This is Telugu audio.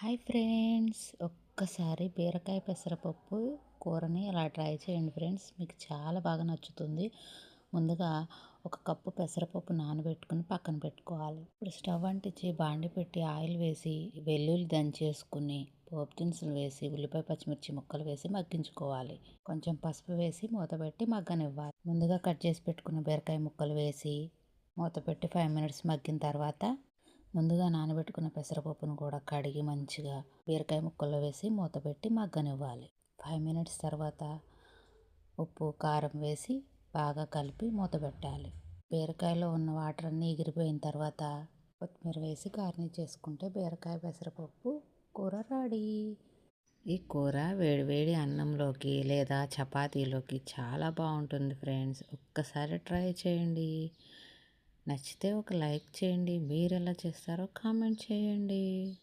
హాయ్ ఫ్రెండ్స్ ఒక్కసారి బీరకాయ పెసరపప్పు కూరని అలా ట్రై చేయండి ఫ్రెండ్స్. మీకు చాలా బాగా నచ్చుతుంది. ముందుగా ఒక కప్పు పెసరపప్పు నానబెట్టుకుని పక్కన పెట్టుకోవాలి. ఇప్పుడు స్టవ్ అంటించి బాండి పెట్టి ఆయిల్ వేసి వెల్లుల్లి దంచేసుకుని పోపు దినుసులు వేసి ఉల్లిపాయ పచ్చిమిర్చి ముక్కలు వేసి మగ్గించుకోవాలి. కొంచెం పసుపు వేసి మూత పెట్టి మగ్గనివ్వాలి. ముందుగా కట్ చేసి పెట్టుకున్న బీరకాయ ముక్కలు వేసి మూత పెట్టి ఫైవ్ మినిట్స్ మగ్గిన తర్వాత ముందుగా నానబెట్టుకున్న పెసరపప్పును కూడా కడిగి మంచిగా బీరకాయ ముక్కల్లో వేసి మూత పెట్టి మగ్గనివ్వాలి. ఫైవ్ మినిట్స్ తర్వాత ఉప్పు కారం వేసి బాగా కలిపి మూత పెట్టాలి. బీరకాయలో ఉన్న వాటర్ అన్నీ ఎగిరిపోయిన తర్వాత కొత్తిమీర వేసి గార్నిష్ చేసుకుంటే బీరకాయ పెసరపప్పు కూర రెడీ. ఈ కూర వేడివేడి అన్నంలోకి లేదా చపాతీలోకి చాలా బాగుంటుంది ఫ్రెండ్స్. ఒక్కసారి ట్రై చేయండి. నచ్చితే ఒక లైక్ చేయండి. మీరు ఎలా చేస్తారో కామెంట్ చేయండి.